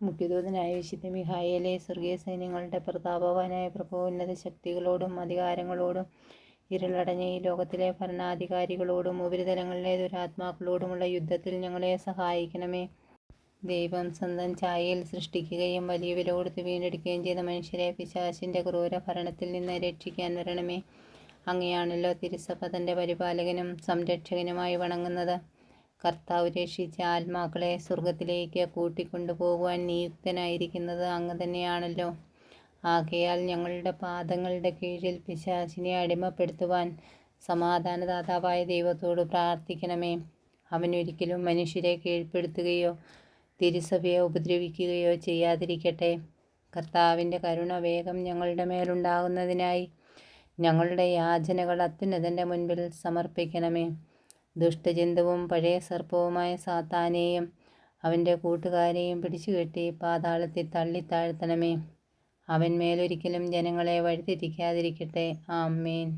മുഖ്യദൂതനായ വിശുദ്ധ മിഖായേലേ സ്വർഗീയ സൈന്യങ്ങളുടെ പ്രതാപവാനായ പ്രഭുവുന്നത ശക്തികളോടും അധികാരങ്ങളോടും ഇരുളടഞ്ഞ ഈ ലോകത്തിലെ ഭരണാധികാരികളോടും ഉപരിതലങ്ങളിലെ ദുരാത്മാക്കളോടുമുള്ള യുദ്ധത്തിൽ ഞങ്ങളെ സഹായിക്കണമേ. ദൈവം സ്വന്തം ഛായയിൽ സൃഷ്ടിക്കുകയും വലിയ വില കൊടുത്ത് വീണ്ടെടുക്കുകയും ചെയ്ത മനുഷ്യരെ പിശാശിന്റെ ക്രൂര ഭരണത്തിൽ നിന്ന് രക്ഷിക്കാൻ വരണമേ. അങ്ങയാണല്ലോ തിരുസഭ തന്റെ പരിപാലകനും സംരക്ഷകനുമായി വണങ്ങുന്നത്. കർത്താവ് രക്ഷിച്ച ആത്മാക്കളെ സ്വർഗത്തിലേക്ക് കൂട്ടിക്കൊണ്ടുപോകുവാൻ നിയുക്തനായിരിക്കുന്നത് അങ്ങ് തന്നെയാണല്ലോ. ആകയാൽ ഞങ്ങളുടെ പാദങ്ങളുടെ കീഴിൽ പിശാചിനെ അടിമപ്പെടുത്തുവാൻ സമാധാനദാതാവായ ദൈവത്തോട് പ്രാർത്ഥിക്കണമേ. അവനൊരിക്കലും മനുഷ്യരെ കീഴ്പ്പെടുത്തുകയോ തിരുസഭയെ ഉപദ്രവിക്കുകയോ ചെയ്യാതിരിക്കട്ടെ. കർത്താവിന്റെ കരുണ വേഗം ഞങ്ങളുടെ മേലുണ്ടാകുന്നതിനായി ഞങ്ങളുടെ യാചനകൾ അത്യുന്നതന്റെ മുൻപിൽ സമർപ്പിക്കണമേ. ദുഷ്ടജന്തുവും പഴയ സർപ്പവുമായ സാത്താനെയും അവന്റെ കൂട്ടുകാരെയും പിടിച്ചുകെട്ടി പാതാളത്തിൽ തള്ളിത്താഴ്ത്തണമേ അവൻ മേലൊരിക്കലും ജനങ്ങളെ വഴിതെറ്റിക്കാതിരിക്കട്ടെ. ആമേൻ.